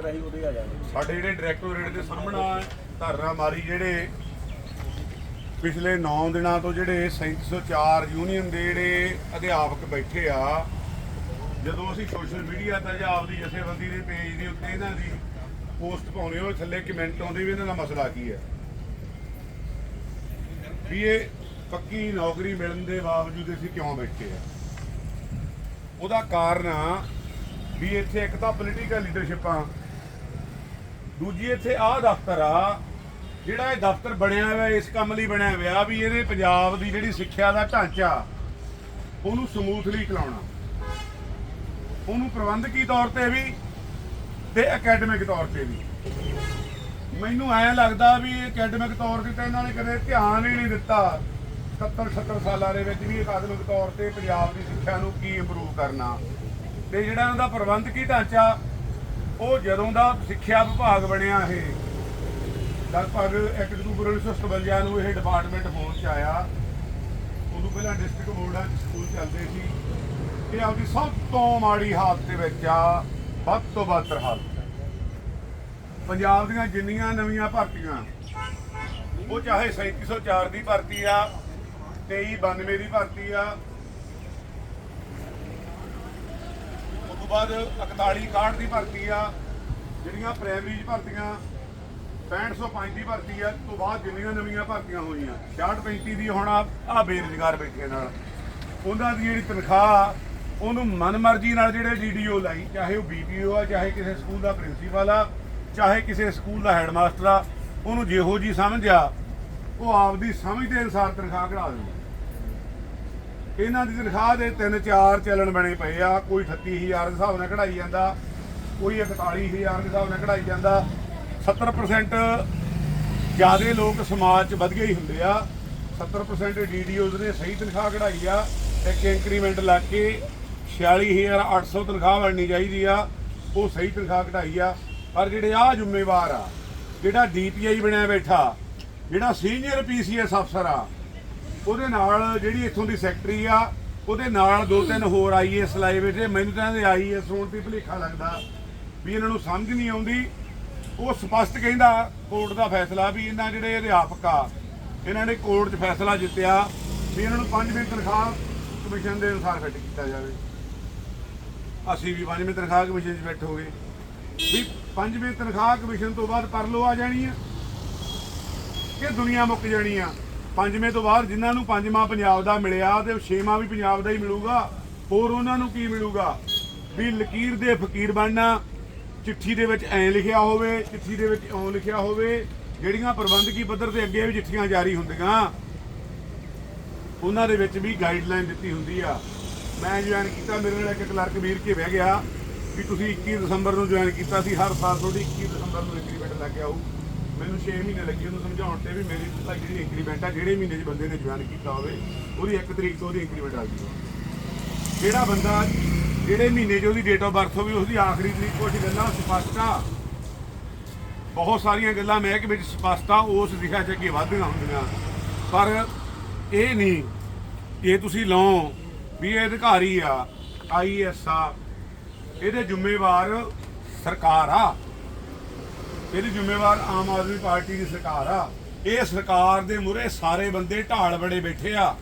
ਲੱਗਦਾ ਸੀ, ਉਦੋਂ ਆ ਜਾਣਾ ਸਾਡੇ ਜਿਹੜੇ ਡਾਇਰੈਕਟੋਰੇਟ ਦੇ ਸਾਹਮਣਾ ਧਰਨਾ ਮਾਰੀ ਜਿਹੜੇ ਪਿਛਲੇ 9 ਦਿਨਾਂ ਤੋਂ ਜਿਹੜੇ 3704 ਯੂਨੀਅਨ ਦੇ ਜਿਹੜੇ ਅਧਿਆਪਕ ਬੈਠੇ ਆ, ਜਦੋਂ ਅਸੀਂ ਸੋਸ਼ਲ ਮੀਡੀਆ ਤੇ ਜਾਂ ਆਪਦੀ ਜਥੇਬੰਦੀ ਦੇ ਪੇਜ ਦੇ ਉੱਤੇ ਇਹਨਾਂ ਦੀ ਪੋਸਟ ਪਾਉਣੇ ਹੋ, ਥੱਲੇ ਕਮੈਂਟ ਆਉਂਦੇ ਵੀ ਇਹਨਾਂ ਦਾ ਮਸਲਾ ਕੀ ਹੈ। ਵੀ ਇਹ ਪੱਕੀ ਨੌਕਰੀ ਮਿਲਣ ਦੇ ਬਾਵਜੂਦ ਅਸੀਂ ਕਿਉਂ ਬੈਠੇ ਆ? ਉਹਦਾ ਕਾਰਨ ਆ ਵੀ ਇੱਥੇ ਇੱਕ ਤਾਂ ਪੋਲੀਟੀਕਲ ਲੀਡਰਸ਼ਿਪ ਆ ਦੂਜੀ ਇੱਥੇ ਆਹ ਦਫ਼ਤਰ ਆ, ਜਿਹੜਾ ਇਹ ਦਫ਼ਤਰ ਬਣਿਆ ਹੋਇਆ, ਇਸ ਕੰਮ ਲਈ ਬਣਿਆ ਹੋਇਆ, ਵੀ ਇਹਨੇ ਪੰਜਾਬ ਦੀ ਜਿਹੜੀ ਸਿੱਖਿਆ ਦਾ ਢਾਂਚਾ, ਉਹਨੂੰ ਸਮੂਥਲੀ ਚਲਾਉਣਾ ਉਹਨੂੰ ਪ੍ਰਬੰਧਕੀ ਤੌਰ ਤੇ ਵੀ ਤੇ ਅਕੈਡਮਿਕ ਤੌਰ ਤੇ ਵੀ। ਮੈਨੂੰ ਐਂ ਲੱਗਦਾ ਵੀ ਅਕੈਡਮਿਕ ਤੌਰ ਤੇ ਤਾਂ ਇਹਨਾਂ ਨੇ ਕਦੇ ਧਿਆਨ ਹੀ ਨਹੀਂ ਦਿੱਤਾ 70 70 ਸਾਲਾਂ ਦੇ ਵਿੱਚ ਵੀ ਅਕਾਦਮਿਕ ਤੌਰ ਤੇ ਪੰਜਾਬ ਦੀ ਸਿੱਖਿਆ ਨੂੰ ਕੀ ਇੰਪਰੂਵ ਕਰਨਾ। ਤੇ ਜਿਹੜਾ ਇਹਨਾਂ ਦਾ ਪ੍ਰਬੰਧਕੀ ਢਾਂਚਾ ਉਹ ਜਦੋਂ ਦਾ ਸਿੱਖਿਆ ਵਿਭਾਗ ਬਣਿਆ ਇਹ ਲਗਭਗ 1 ਅਕਤੂਬਰ 1957 ਨੂੰ ਇਹ ਡਿਪਾਰਟਮੈਂਟ ਹੋਣ ਚ ਆਇਆ। ਉਦੋਂ ਪਹਿਲਾਂ ਡਿਸਟ੍ਰਿਕਟ ਬੋਰਡਾਂ 'ਚ ਸਕੂਲ ਚੱਲਦੇ ਸੀ। ਇਹ ਆਪਦੀ ਸਭ ਤੋਂ ਮਾੜੀ ਹਾਲਤ ਦੇ ਵਿੱਚ ਆ, ਵੱਧ ਤੋਂ ਵੱਧ ਹਾਲਤ ਪੰਜਾਬ ਦੀਆਂ ਜਿੰਨੀਆਂ ਨਵੀਆਂ ਭਰਤੀਆਂ, ਉਹ ਚਾਹੇ 3704 ਦੀ ਭਰਤੀ ਆ 2392 ਦੀ ਭਰਤੀ ਆ ਉਸ ਤੋਂ ਬਾਅਦ 41 61 ਦੀ ਭਰਤੀ ਆ, ਜਿਹੜੀਆਂ ਪ੍ਰਾਇਮਰੀ 'ਚ ਭਰਤੀਆਂ 6505 ਦੀ ਭਰਤੀ ਆ ਤੋਂ ਬਾਅਦ ਜਿੰਨੀਆਂ ਨਵੀਆਂ ਭਰਤੀਆਂ ਹੋਈਆਂ 66 35 ਦੀ ਹੁਣ ਆ ਬੇਰੁਜ਼ਗਾਰ ਬੈਠੇ ਨਾਲ। ਉਹਨਾਂ ਦੀ ਜਿਹੜੀ ਤਨਖਾਹ ਉਹਨੂੰ ਮਨਮਰਜ਼ੀ ਨਾਲ ਜਿਹੜੇ ਡੀਡੀਓ ਲਾਈ, ਚਾਹੇ ਉਹ ਬੀਪੀਓ ਆ, ਚਾਹੇ ਕਿਸੇ ਸਕੂਲ ਦਾ ਪ੍ਰਿੰਸੀਪਲ ਆ, ਚਾਹੇ ਕਿਸੇ ਸਕੂਲ ਦਾ ਹੈਡਮਾਸਟਰ ਆ, ਉਹਨੂੰ ਜਿਹੋ ਜੀ ਸਮਝਿਆ ਉਹ ਆਪਦੀ ਸਮਝ ਦੇ ਅਨੁਸਾਰ ਤਨਖਾਹ ਕਢਾ ਦਿੰਦਾ ਇਹਨਾਂ ਦੀ ਤਨਖਾਹ ਦੇ ਤਿੰਨ ਚਾਰ ਚੱਲਣ ਬਣੇ ਪਏ ਆ। ਕੋਈ 38000 ਦੇ ਹਿਸਾਬ ਨਾਲ ਕਢਾਈ ਜਾਂਦਾ, ਕੋਈ 41000 ਦੇ ਹਿਸਾਬ ਨਾਲ ਕਢਾਈ ਜਾਂਦਾ। 70% ਜਿਆਦੇ ਲੋਕ ਸਮਾਜ 'ਚ ਵਧ ਗਏ ਹੀ ਹੁੰਦੇ ਆ। 70% ਡੀਡੀਓਜ਼ ਨੇ ਸਹੀ ਤਨਖਾਹ ਕਢਾਈ ਆ। ਇੱਕ ਇੰਕਰੀਮੈਂਟ ਲਾ ਕੇ 46800 ਤਨਖਾਹ ਬਣਨੀ ਚਾਹੀਦੀ ਆ। ਉਹ ਸਹੀ ਤਨਖਾਹ ਕਢਾਈ ਆ। ਪਰ ਜਿਹੜੇ ਆ ਜ਼ਿੰਮੇਵਾਰ ਆ, ਜਿਹੜਾ ਡੀਪੀਆਈ ਬਣਿਆ ਬੈਠਾ, ਜਿਹੜਾ ਸੀਨੀਅਰ ਪੀਸੀਐਸ ਅਫਸਰ ਆ ਉਹਦੇ ਨਾਲ ਜਿਹੜੀ ਇੱਥੋਂ ਦੀ ਸੈਕਟਰੀ ਆ, ਉਹਦੇ ਨਾਲ ਦੋ ਤਿੰਨ ਹੋਰ ਆਈਐਸ ਲਾਏ ਬੈਠੇ ਮੈਨੂੰ ਤਾਂ ਇਹਦੇ ਆਈਐਸ ਹੋਣ ਤੇ ਭੁਲੇਖਾ ਲੱਗਦਾ ਵੀ ਇਹਨਾਂ ਨੂੰ ਸਮਝ ਨਹੀਂ ਆਉਂਦੀ। ਉਹ ਸਪਸ਼ਟ ਕਹਿੰਦਾ ਕੋਰਟ ਦਾ ਫੈਸਲਾ ਵੀ ਇਹਨਾਂ ਜਿਹੜੇ ਅਧਿਆਪਕ ਆ, ਇਹਨਾਂ ਨੇ ਕੋਰਟ 'ਚ ਫੈਸਲਾ ਜਿੱਤਿਆ ਵੀ ਇਹਨਾਂ ਨੂੰ 5 ਮਹੀਨੇ ਤਨਖਾਹ ਕਮਿਸ਼ਨ ਦੇ ਅਨੁਸਾਰ ਫਿੱਟ ਕੀਤਾ ਜਾਵੇ। ਅਸੀਂ ਵੀ 5 ਮਹੀਨੇ ਤਨਖਾਹ ਕਮਿਸ਼ਨ 'ਚ ਬੈਠੋਗੇ ਵੀ 5 ਮਹੀਨੇ ਤਨਖਾਹ ਕਮਿਸ਼ਨ ਤੋਂ ਬਾਅਦ ਪਰਲੋ ਆ ਜਾਣੀ ਆ ਕਿ ਦੁਨੀਆ ਮੁੱਕ ਜਾਣੀ ਆ? ਪੰਜਵੇਂ ਤੋਂ ਬਾਅਦ ਜਿਨ੍ਹਾਂ ਨੂੰ ਪੰਜਵਾਂ ਪੰਜਾਬ ਦਾ ਮਿਲਿਆ ਤੇ ਛੇਵਾਂ ਵੀ ਪੰਜਾਬ ਦਾ ਹੀ ਮਿਲੂਗਾ, ਹੋਰ ਉਹਨਾਂ ਨੂੰ ਕੀ ਮਿਲੂਗਾ? ਵੀ ਲਕੀਰ ਦੇ ਫਕੀਰ ਬਣਨਾ, ਚਿੱਠੀ ਦੇ ਵਿੱਚ ਐਂ ਲਿਖਿਆ ਹੋਵੇ, ਚਿੱਠੀ ਦੇ ਵਿੱਚ ਓਂ ਲਿਖਿਆ ਹੋਵੇ, ਜਿਹੜੀਆਂ ਪ੍ਰਬੰਧਕੀ ਪੱਧਰ ਤੇ ਅੱਗੇ ਵੀ ਚਿੱਠੀਆਂ ਜਾਰੀ ਹੁੰਦੀਆਂ। ਉਹਨਾਂ ਦੇ ਵਿੱਚ ਵੀ ਗਾਈਡਲਾਈਨ ਦਿੱਤੀ ਹੁੰਦੀ ਆ। ਮੈਂ ਜੁਆਇਨ ਕੀਤਾ, ਮੇਰੇ ਨਾਲ ਇੱਕ ਕਲਰਕ ਵੀਰ ਕੇ ਬਹਿ ਗਿਆ, ਵੀ ਤੁਸੀਂ 21 ਦਸੰਬਰ ਨੂੰ ਜੁਆਇਨ ਕੀਤਾ ਸੀ, ਹਰ ਸਾਲ ਤੁਹਾਡੀ 21 ਦਸੰਬਰ ਨੂੰ ਇੰਕਰੀਮੈਂਟ ਲੱਗ ਗਿਆ ਆਊ ਮੈਨੂੰ 6 ਮਹੀਨੇ ਲੱਗੇ ਉਹਨੂੰ ਸਮਝਾਉਣ ਤੇ ਵੀ ਮੇਰੀ ਭਾਈ ਜਿਹੜੀ ਇੰਕਰੀਮੈਂਟ ਆ, ਜਿਹੜੇ ਮਹੀਨੇ 'ਚ ਬੰਦੇ ਨੇ ਜੁਆਇਨ ਕੀਤਾ ਹੋਵੇ, ਉਹਦੀ 1 ਤਰੀਕ ਤੋਂ ਉਹਦੀ ਇੰਕਰੀਮੈਂਟ ਆ ਗਈ। ਜਿਹੜਾ ਬੰਦਾ ਜਿਹੜੇ ਮਹੀਨੇ 'ਚ ਉਹਦੀ ਡੇਟ ਆਫ ਬਰਥ ਹੋਵੇ ਉਸਦੀ ਆਖਰੀ ਤਰੀਕ ਕੁਝ ਗੱਲਾਂ ਸਪਸ਼ਟ ਆ। ਬਹੁਤ ਸਾਰੀਆਂ ਗੱਲਾਂ ਮਹਿਕ ਵਿੱਚ ਸਪਸ਼ਟ ਆ, ਉਸ ਦਿਸ਼ਾ 'ਚ ਅੱਗੇ ਵਧਦੀਆਂ ਹੁੰਦੀਆਂ। ਪਰ ਇਹ ਨਹੀਂ, ਇਹ ਤੁਸੀਂ ਲਓ ਵੀ ਇਹ ਅਧਿਕਾਰੀ ਆ ਆਈਐਸ ਆ, ਇਹਦੇ ਜ਼ਿੰਮੇਵਾਰ ਸਰਕਾਰ ਆ। ਇਹਦੀ ਜ਼ਿੰਮੇਵਾਰ ਆਮ ਆਦਮੀ ਪਾਰਟੀ ਦੀ ਸਰਕਾਰ ਆ। ਇਹ ਸਰਕਾਰ ਦੇ ਮੂਹਰੇ ਸਾਰੇ ਬੰਦੇ ਢਾਲ ਬੜੇ ਬੈਠੇ ਆ।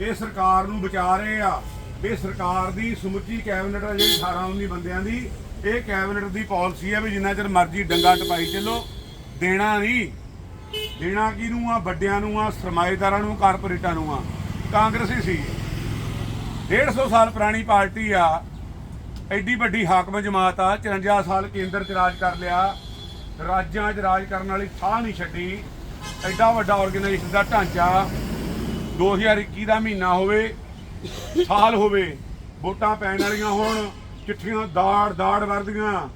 ਇਹ ਸਰਕਾਰ ਨੂੰ ਬਚਾ ਰਹੇ ਆ। ਇਹ ਸਰਕਾਰ ਦੀ ਸਮੁੱਚੀ ਕੈਬਨਿਟ ਆ ਜਿਹੜੀ 18 19 ਬੰਦਿਆਂ ਦੀ। ਇਹ ਕੈਬਨਿਟ ਦੀ ਪਾਲਿਸੀ ਆ ਵੀ ਜਿੰਨਾ ਚਿਰ ਮਰਜ਼ੀ ਡੰਗਾ ਟਪਾਈ ਚੱਲੋ। ਦੇਣਾ ਨਹੀਂ। ਦੇਣਾ ਕਿਹਨੂੰ ਆ? ਵੱਡਿਆਂ ਨੂੰ ਆ, ਸਰਮਾਏਦਾਰਾਂ ਨੂੰ, ਕਾਰਪੋਰੇਟਾਂ ਨੂੰ ਆ। ਕਾਂਗਰਸੀ ਸੀ। 150 ਸਾਲ ਪੁਰਾਣੀ ਪਾਰਟੀ ਆ। ਐਡੀ ਵੱਡੀ ਹਾਕਮ ਜਮਾਤ ਆ 54 ਸਾਲ ਕੇਂਦਰ ਚ ਰਾਜ ਕਰ ਲਿਆ। ਰਾਜਾਂ 'ਚ ਰਾਜ ਕਰਨ ਵਾਲੀ ਥਾਂ ਨਹੀਂ ਛੱਡੀ। ਐਡਾ ਵੱਡਾ ਆਰਗੇਨਾਈਜੇਸ਼ਨ ਦਾ ਢਾਂਚਾ 2021 ਦਾ ਮਹੀਨਾ ਹੋਵੇ, ਸਾਲ ਹੋਵੇ, ਵੋਟਾਂ ਪੈਣ ਵਾਲੀਆਂ ਹੋਣ, ਚਿੱਠੀਆਂ ਦਾੜ ਦਾੜ ਵਰਦੀਆਂ,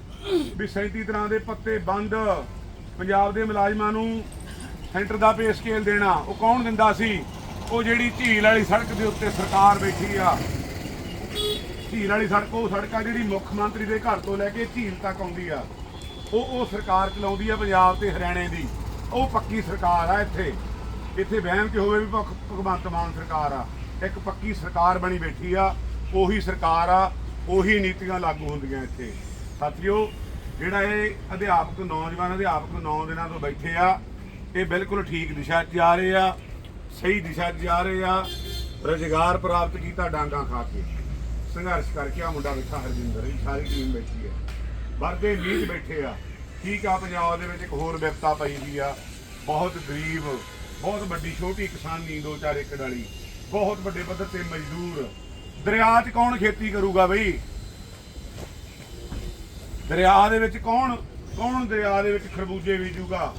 ਵੀ 37 ਤਰ੍ਹਾਂ ਦੇ ਪੱਤੇ ਬੰਦ, ਪੰਜਾਬ ਦੇ ਮੁਲਾਜ਼ਮਾਂ ਨੂੰ ਸੈਂਟਰ ਦਾ ਪੇ ਸਕੇਲ ਦੇਣਾ, ਉਹ ਕੌਣ ਦਿੰਦਾ ਸੀ? ਉਹ ਜਿਹੜੀ ਝੀਲ ਵਾਲੀ ਸੜਕ ਦੇ ਉੱਤੇ ਸਰਕਾਰ ਬੈਠੀ ਆ। ਝੀਲ ਵਾਲੀ ਸੜਕ, ਉਹ ਸੜਕ ਆ ਜਿਹੜੀ ਮੁੱਖ ਮੰਤਰੀ ਦੇ ਘਰ ਤੋਂ ਲੈ ਕੇ ਝੀਲ ਤੱਕ ਆਉਂਦੀ ਆ। ਉਹ ਉਹ ਸਰਕਾਰ ਚਲਾਉਂਦੀ ਆ ਪੰਜਾਬ ਤੇ ਹਰਿਆਣੇ ਦੀ। ਉਹ ਪੱਕੀ ਸਰਕਾਰ ਆ ਇੱਥੇ। ਇੱਥੇ ਵਹਿਮ ਕਿ ਹੋਵੇ ਵੀ ਭਗਵੰਤ ਮਾਨ ਸਰਕਾਰ ਆ? ਇੱਕ ਪੱਕੀ ਸਰਕਾਰ ਬਣੀ ਬੈਠੀ ਆ, ਉਹੀ ਸਰਕਾਰ ਆ, ਉਹੀ ਨੀਤੀਆਂ ਲਾਗੂ ਹੁੰਦੀਆਂ ਇੱਥੇ। ਸਾਥੀਓ, ਜਿਹੜਾ ਇਹ ਅਧਿਆਪਕ, ਨੌਜਵਾਨ ਅਧਿਆਪਕ 9 ਦਿਨਾਂ ਤੋਂ ਬੈਠੇ ਆ, ਇਹ ਬਿਲਕੁਲ ਠੀਕ ਦਿਸ਼ਾ 'ਚ ਜਾ ਰਹੇ ਆ, ਸਹੀ ਦਿਸ਼ਾ 'ਚ ਜਾ ਰਹੇ ਆ, ਰੁਜ਼ਗਾਰ ਪ੍ਰਾਪਤ ਕੀਤਾ ਡਾਂਗਾ ਖਾ ਕੇ। ਸੰਘਰਸ਼ ਕਰਕੇ ਆ ਮੁੰਡਾ ਬੈਠਾ ਹਰਜਿੰਦਰ, ਇਹ ਸਾਰੀ ਟੀਮ ਬੈਠੀ ਹੈ। ਵਰਦੇ ਮੀਂਹ 'ਚ ਬੈਠੇ ਆ। ਠੀਕ ਆ, ਪੰਜਾਬ ਦੇ ਵਿੱਚ ਇੱਕ ਹੋਰ ਵਿਪਤਾ ਪਈ ਵੀ ਆ। ਬਹੁਤ ਗਰੀਬ, ਬਹੁਤ ਵੱਡੀ, ਛੋਟੀ ਕਿਸਾਨੀ ਦੋ ਚਾਰ ਏਕੜ ਵਾਲੀ, ਬਹੁਤ ਵੱਡੇ ਪੱਧਰ ਤੇ ਮਜ਼ਦੂਰ। ਦਰਿਆ 'ਚ ਕੌਣ ਖੇਤੀ ਕਰੂਗਾ ਬਈ? ਦਰਿਆ ਦੇ ਵਿੱਚ ਕੌਣ ਕੌਣ ਦਰਿਆ ਦੇ ਵਿੱਚ ਖਰਬੂਜੇ ਬੀਜੂਗਾ?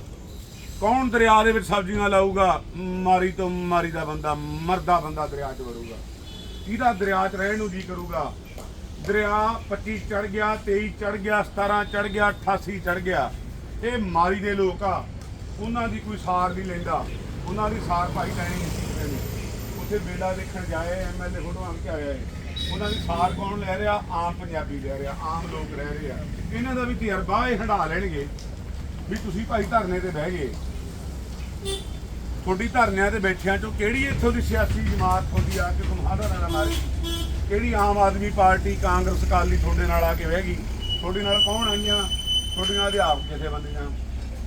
ਕੌਣ ਦਰਿਆ ਦੇ ਵਿੱਚ ਸਬਜ਼ੀਆਂ ਲਾਊਗਾ? ਮਾਰੀ ਤੋਂ ਮਾਰੀ ਦਾ ਬੰਦਾ, ਮਰਦਾ ਬੰਦਾ ਦਰਿਆ 'ਚ ਵੜੂਗਾ। ਕਿਹਦਾ ਦਰਿਆ 'ਚ ਰਹਿਣ ਨੂੰ ਜੀ ਕਰੂਗਾ? ਦਰਿਆ 25 ਚੜ ਗਿਆ 23 ਚੜ ਗਿਆ 17 ਚੜ ਗਿਆ 88 ਚੜ ਗਿਆ। ਇਹ ਮਾਰੀ ਦੇ ਲੋਕ ਆ, ਉਹਨਾਂ ਦੀ ਕੋਈ ਸਾਰ ਨਹੀਂ ਲੈਂਦਾ। ਉਹਨਾਂ ਦੀ ਸਾਰ ਭਾਈ ਲੈਣੀ ਨਹੀਂ ਉੱਥੇ ਬੇੜਾ ਦੇਖਣ ਜਾਏ ਐਮਐਲਏ ਫੋਟੋ ਆਣ ਕੇ ਆਇਆ ਹੈ ਉਹਨਾਂ ਦੀ ਸਾਰ ਕੌਣ ਲੈ ਰਿਹਾ? ਆਮ ਪੰਜਾਬੀ ਲੈ ਰਿਹਾ, ਆਮ ਲੋਕ ਰਹਿ ਰਹੇ ਆ। ਇਹਨਾਂ ਦਾ ਵੀ ਤਜਰਬਾ ਇਹ ਹੰਡਾ ਲੈਣਗੇ ਵੀ ਤੁਸੀਂ ਭਾਈ ਧਰਨੇ ਤੇ ਬਹਿ ਗਏ। ਤੁਹਾਡੀ ਧਰਨਿਆਂ ਤੇ ਬੈਠਿਆਂ ਚੋਂ ਕਿਹੜੀ ਇੱਥੋਂ ਦੀ ਸਿਆਸੀ ਜਮਾਤ ਤੁਹਾਡੀ ਆ ਕੇ ਤੁਹਾਨੂੰ ਹਾਦਾ ਨਾ ਮਾਰੀ? ਕਿਹੜੀ ਆਮ ਆਦਮੀ ਪਾਰਟੀ ਕਾਂਗਰਸ ਅਕਾਲੀ ਤੁਹਾਡੇ ਨਾਲ ਆ ਕੇ ਬਹਿ ਗਈ? ਤੁਹਾਡੇ ਨਾਲ ਕੌਣ ਆਈਆਂ? ਤੁਹਾਡੀਆਂ ਅਧਿਆਪਕ ਜਥੇਬੰਦੀਆਂ,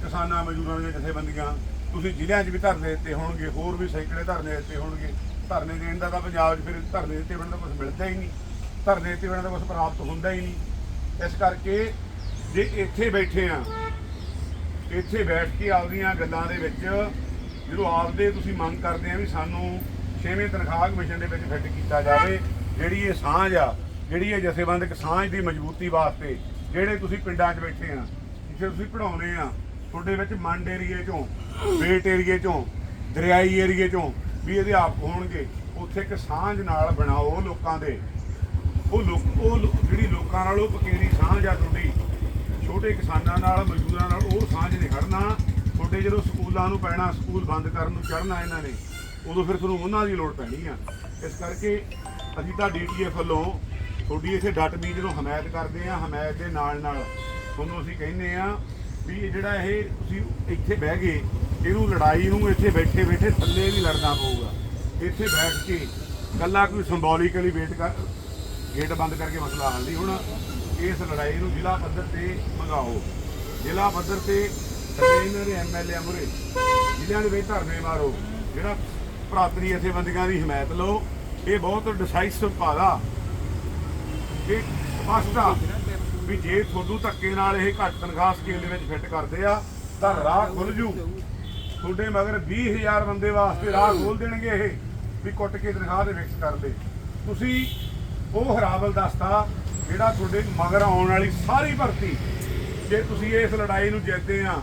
ਕਿਸਾਨਾਂ ਮਜ਼ਦੂਰਾਂ ਦੀਆਂ ਜਥੇਬੰਦੀਆਂ। ਤੁਸੀਂ ਜ਼ਿਲ੍ਹਿਆਂ 'ਚ ਵੀ ਧਰਨੇ ਦਿੱਤੇ ਹੋਣਗੇ, ਹੋਰ ਵੀ ਸੈਂਕੜੇ ਧਰਨੇ ਦਿੱਤੇ ਹੋਣਗੇ। ਧਰਨੇ ਦੇਣ ਦਾ ਤਾਂ ਪੰਜਾਬ 'ਚ ਫਿਰ ਧਰਨੇ ਦਿੱਤੇ ਬਿਨਾਂ ਤਾਂ ਕੁਝ ਮਿਲਦਾ ਹੀ ਨਹੀਂ। ਧਰਨੇ ਦਿੱਤੇ ਬਿਨਾਂ ਤਾਂ ਕੁਝ ਪ੍ਰਾਪਤ ਹੁੰਦਾ ਹੀ ਨਹੀਂ। ਇਸ ਕਰਕੇ ਜੇ ਇੱਥੇ ਬੈਠੇ ਆ, ਇੱਥੇ ਬੈਠ ਕੇ ਆਪਦੀਆਂ ਗੱਲਾਂ ਦੇ ਵਿੱਚ ਜਦੋਂ ਆਪਦੇ ਤੁਸੀਂ ਮੰਗ ਕਰਦੇ ਆ ਵੀ ਸਾਨੂੰ ਛੇਵੇਂ ਤਨਖਾਹ ਕਮਿਸ਼ਨ ਦੇ ਵਿੱਚ ਫਿੱਟ ਕੀਤਾ ਜਾਵੇ ਜਿਹੜੀ ਇਹ ਸਾਂਝ ਆ, ਜਿਹੜੀ ਇਹ ਜਥੇਬੰਦਕ ਸਾਂਝ ਦੀ ਮਜ਼ਬੂਤੀ ਵਾਸਤੇ ਜਿਹੜੇ ਤੁਸੀਂ ਪਿੰਡਾਂ 'ਚ ਬੈਠੇ ਆ, ਜਿੱਥੇ ਤੁਸੀਂ ਪੜਾਉਨੇ ਆ, ਤੁਹਾਡੇ ਵਿੱਚ ਮੰਡ ਏਰੀਏ 'ਚੋਂ, ਬੇਟ ਏਰੀਏ 'ਚੋਂ, ਦਰਿਆਈ ਏਰੀਏ 'ਚੋਂ ਵੀ ਅਧਿਆਪਕ ਹੋਣਗੇ, ਉੱਥੇ ਇੱਕ ਸਾਂਝ ਨਾਲ ਬਣਾਓ ਲੋਕਾਂ ਦੇ। ਉਹ ਲੋਕ, ਉਹ ਜਿਹੜੀ ਲੋਕਾਂ ਨਾਲ ਉਹ ਪਕੇਰੀ ਸਾਂਝ ਆ ਤੁਹਾਡੀ, ਛੋਟੇ ਕਿਸਾਨਾਂ ਨਾਲ, ਮਜ਼ਦੂਰਾਂ ਨਾਲ ਉਹ ਸਾਂਝ ਨਹੀਂ ਖੜਨਾ ਤੁਹਾਡੇ ਜਦੋਂ ਸਕੂਲਾਂ ਨੂੰ ਪੈਣਾ, ਸਕੂਲ ਬੰਦ ਕਰਨ ਨੂੰ ਚੜਨਾ ਇਹਨਾਂ ਨੇ, ਉਦੋਂ ਫਿਰ ਤੁਹਾਨੂੰ ਉਹਨਾਂ ਦੀ ਲੋੜ ਪੈਣੀ ਆ। ਇਸ ਕਰਕੇ ਅਸੀਂ ਤਾਂ ਡੀਟੀਐਫ ਵੱਲੋਂ ਤੁਹਾਡੀ ਇੱਥੇ ਡਟ ਵੀ ਜਦੋਂ ਹਮਾਇਤ ਕਰਦੇ ਆ ਹਮਾਇਤ ਦੇ ਨਾਲ ਨਾਲ ਤੁਹਾਨੂੰ ਅਸੀਂ ਕਹਿੰਦੇ ਆ ਵੀ ਇਹ ਜਿਹੜਾ ਇਹ ਤੁਸੀਂ ਇੱਥੇ ਬਹਿ ਗਏ, ਇਹਨੂੰ ਲੜਾਈ ਨੂੰ ਇੱਥੇ ਬੈਠੇ ਬੈਠੇ ਥੱਲੇ ਨਹੀਂ ਲੜਨਾ ਪਊਗਾ। ਇੱਥੇ ਬੈਠ ਕੇ ਕੱਲਾ ਕੋਈ ਸਿੰਬੋਲਿਕਲੀ ਵੇਟ ਕਰ ਗੇਟ ਬੰਦ ਕਰਕੇ ਮਸਲਾ ਹੱਲ ਨਹੀਂ ਹੋਣਾ। ਇਸ ਲੜਾਈ ਨੂੰ ਜ਼ਿਲ੍ਹਾ ਪੱਧਰ ਤੇ ਮੰਗਾਓ। ਜ਼ਿਲ੍ਹਾ ਪੱਧਰ ਤੇ ਥੱਲੇ ਇਹਨਾਂ ਦੇ ਐਮਐਲਏ ਮੁਰੇ ਜ਼ਿਲ੍ਹਿਆਂ ਦੇ ਵਿੱਚ ਧਰਨੇ ਮਾਰੋ, ਜਿਹੜਾ ਭਰਾਤਰੀ ਜਥੇਬੰਦੀਆਂ ਦੀ ਹਮਾਇਤ ਲਓ। ਇਹ ਬਹੁਤ ਡਿਸਾਈਸਿਵ ਪਾਦਾ ਇਹ ਸਪਸ਼ਟ ਆ ਵੀ ਜੇ ਤੁਹਾਨੂੰ ਧੱਕੇ ਨਾਲ ਇਹ ਘੱਟ ਤਨਖਾਹ ਸਕੇਲ ਦੇ ਵਿੱਚ ਫਿੱਟ ਕਰਦੇ ਆ, ਤਾਂ ਰਾਹ ਖੁੱਲ ਜੂ। ਤੁਹਾਡੇ ਮਗਰ 20000 ਬੰਦੇ ਵਾਸਤੇ ਰਾਹ ਖੋਲ ਦੇਣਗੇ ਇਹ, ਵੀ ਕੁੱਟ ਕੇ ਤਨਖਾਹ ਦੇ ਫਿਕਸ ਕਰਦੇ। ਤੁਸੀਂ ਉਹ ਹਰਾਵਲ ਦੱਸਤਾ ਜਿਹੜਾ ਤੁਹਾਡੇ ਮਗਰ ਆਉਣ ਵਾਲੀ ਸਾਰੀ ਭਰਤੀ, ਜੇ ਤੁਸੀਂ ਇਸ ਲੜਾਈ ਨੂੰ ਜਿੱਤਦੇ ਆ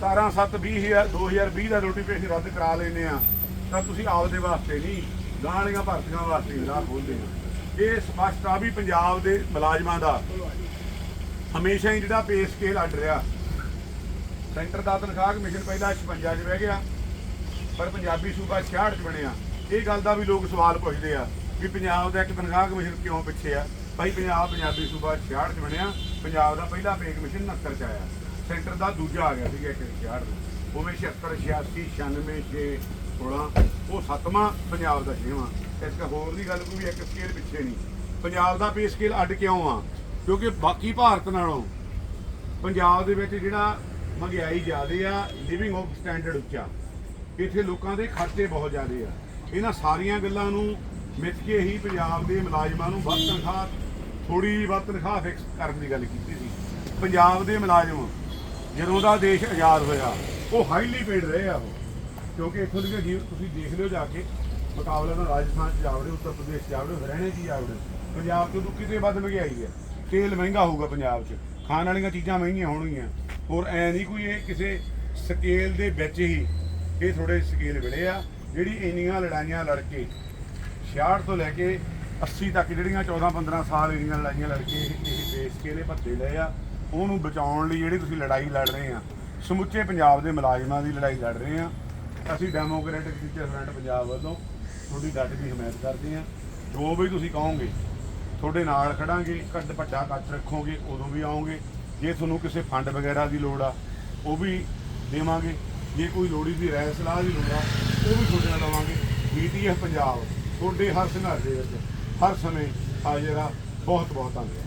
17 7 20000 2020 ਦਾ ਨੋਟੀਫਿਕੇਸ਼ਨ ਰੱਦ ਕਰਾ ਲੈਨੇ ਆ, ਤਾਂ ਤੁਸੀਂ ਆਪਦੇ ਵਾਸਤੇ ਨਹੀਂ। ਗਾਂ ਵਾਲੀਆਂ ਭਰਤੀਆਂ ਵਾਸਤੇ ਰਾਹ ਖੋਲਦੇ ਆ ਇਹ ਸਪਸ਼ਟ ਆ ਵੀ ਪੰਜਾਬ ਦੇ ਮੁਲਾਜ਼ਮਾਂ ਦਾ ਹਮੇਸ਼ਾ ਹੀ ਜਿਹੜਾ ਪੇ ਸਕੇਲ ਅੱਡ ਰਿਹਾ। ਸੈਂਟਰ ਦਾ ਤਨਖਾਹ ਕਮਿਸ਼ਨ ਪਹਿਲਾਂ 56 'ਚ ਬਹਿ ਗਿਆ, ਪਰ ਪੰਜਾਬੀ ਸੂਬਾ 66 'ਚ ਬਣਿਆ। ਇਹ ਗੱਲ ਦਾ ਵੀ ਲੋਕ ਸਵਾਲ ਪੁੱਛਦੇ ਆ ਵੀ ਪੰਜਾਬ ਦਾ ਇੱਕ ਤਨਖਾਹ ਕਮਿਸ਼ਨ ਕਿਉਂ ਪਿੱਛੇ ਆ? ਭਾਈ, ਪੰਜਾਬ, ਪੰਜਾਬੀ ਸੂਬਾ 66 'ਚ ਬਣਿਆ, ਪੰਜਾਬ ਦਾ ਪਹਿਲਾ ਪੇ ਕਮਿਸ਼ਨ 69 'ਚ ਆਇਆ। ਸੈਂਟਰ ਦਾ ਦੂਜਾ ਆ ਗਿਆ ਸੀਗਾ ਇੱਕ 66 ਦਾ ਉਵੇਂ 76 86 96 6 16 ਉਹ ਸੱਤਵਾਂ ਪੰਜਾਬ ਦਾ ਛੇਵਾਂ। ਇਸ ਕਾ ਹੋਰ ਦੀ ਗੱਲ ਕੋਈ ਇੱਕ ਸਕੇਲ ਪਿੱਛੇ ਨਹੀਂ। ਪੰਜਾਬ ਦਾ ਪੇ ਸਕੇਲ ਅੱਡ ਕਿਉਂ ਆ? ਕਿਉਂਕਿ ਬਾਕੀ ਭਾਰਤ ਨਾਲੋਂ ਪੰਜਾਬ ਦੇ ਵਿੱਚ ਜਿਹੜਾ ਮਹਿੰਗਾਈ ਜ਼ਿਆਦੇ ਆ ਲਿਵਿੰਗ ਆਫ ਸਟੈਂਡਰਡ ਉੱਚਾ। ਇੱਥੇ ਲੋਕਾਂ ਦੇ ਖਰਚੇ ਬਹੁਤ ਜ਼ਿਆਦੇ ਆ। ਇਹਨਾਂ ਸਾਰੀਆਂ ਗੱਲਾਂ ਨੂੰ ਮਿੱਥ ਕੇ ਹੀ ਪੰਜਾਬ ਦੇ ਮੁਲਾਜ਼ਮਾਂ ਨੂੰ ਵੱਧ ਤਨਖਾਹ ਥੋੜੀ ਵੱਧ ਤਨਖਾਹ ਫਿਕਸ ਕਰਨ ਦੀ ਗੱਲ ਕੀਤੀ ਸੀ। ਪੰਜਾਬ ਦੇ ਮੁਲਾਜ਼ਮ ਜਦੋਂ ਦਾ ਦੇਸ਼ ਆਜ਼ਾਦ ਹੋਇਆ, ਉਹ ਹਾਈਲੀ ਪੇਡ ਰਹੇ ਆ ਉਹ। ਕਿਉਂਕਿ ਇੱਥੋਂ ਦੀ ਜੀ ਤੁਸੀਂ ਦੇਖ ਲਿਓ ਜਾ ਕੇ ਮੁਕਾਬਲਾ ਨਾਲ ਰਾਜਸਥਾਨ ਚ ਜਾਵੜੇ ਉੱਤਰ ਪ੍ਰਦੇਸ਼ ਚ ਜਾਵੜੇ ਹਰਿਆਣੇ ਚ ਜਾਵੜੇ ਪੰਜਾਬ ਤੋਂ ਕਿਤੇ ਵੱਧ ਮਹਿੰਗਾਈ ਹੈ। ਤੇਲ ਮਹਿੰਗਾ ਹੋਊਗਾ ਪੰਜਾਬ 'ਚ, ਖਾਣ ਵਾਲੀਆਂ ਚੀਜ਼ਾਂ ਮਹਿੰਗੀਆਂ ਹੋਣਗੀਆਂ। ਹੋਰ ਐ ਨਹੀਂ ਕੋਈ ਇਹ ਕਿਸੇ ਸਕੇਲ ਦੇ ਵਿੱਚ ਹੀ ਇਹ ਥੋੜੇ ਸਕੇਲ ਵਿੜੇ ਆ, ਜਿਹੜੀ ਇੰਨੀਆਂ ਲੜਾਈਆਂ ਲੜ ਕੇ 66 ਤੋਂ ਲੈ ਕੇ 80 ਤੱਕ ਜਿਹੜੀਆਂ 14 15 ਸਾਲ ਇੰਨੀਆਂ ਲੜਾਈਆਂ ਲੜ ਕੇ ਇਹ ਦੇਸ਼ ਕੇ ਇਹਦੇ ਭੱਤੇ ਲਏ ਆ, ਉਹਨੂੰ ਬਚਾਉਣ ਲਈ ਜਿਹੜੀ ਤੁਸੀਂ ਲੜਾਈ ਲੜ ਰਹੇ ਆ, ਸਮੁੱਚੇ ਪੰਜਾਬ ਦੇ ਮੁਲਾਜ਼ਮਾਂ ਦੀ ਲੜਾਈ ਲੜ ਰਹੇ ਆ ਅਸੀਂ ਡੈਮੋਕ੍ਰੈਟਿਕ ਟੀਚਰ ਫਰੰਟ ਪੰਜਾਬ ਵੱਲੋਂ ਤੁਹਾਡੀ ਡੱਟ ਦੀ ਹਮਾਇਤ ਕਰਦੇ ਹਾਂ। ਜੋ ਵੀ ਤੁਸੀਂ ਕਹੋਗੇ, ਤੁਹਾਡੇ ਨਾਲ ਖੜਾਂਗੇ, ਕੱਦ ਵੱਡਾ ਕੱਟ ਰੱਖੋਗੇ, ਉਦੋਂ ਵੀ ਆਉਂਗੇ ਜੇ ਤੁਹਾਨੂੰ ਕਿਸੇ ਫੰਡ ਵਗੈਰਾ ਦੀ ਲੋੜ ਆ, ਉਹ ਵੀ ਦੇਵਾਂਗੇ। ਜੇ ਕੋਈ ਲੋੜੀ ਦੀ ਰਾਏ ਸਲਾਹ ਦੀ ਲੋੜ ਆ, ਉਹ ਵੀ ਤੁਹਾਡੇ ਨਾਲ ਲਵਾਂਗੇ। ਬੀਟੀਐਫ ਪੰਜਾਬ, ਤੁਹਾਡੇ ਹਰ ਸੰਘਰਸ਼ ਦੇ ਵਿੱਚ, ਹਰ ਸਮੇਂ ਹਾਜ਼ਰ ਆ ਬਹੁਤ ਬਹੁਤ ਧੰਨਵਾਦ।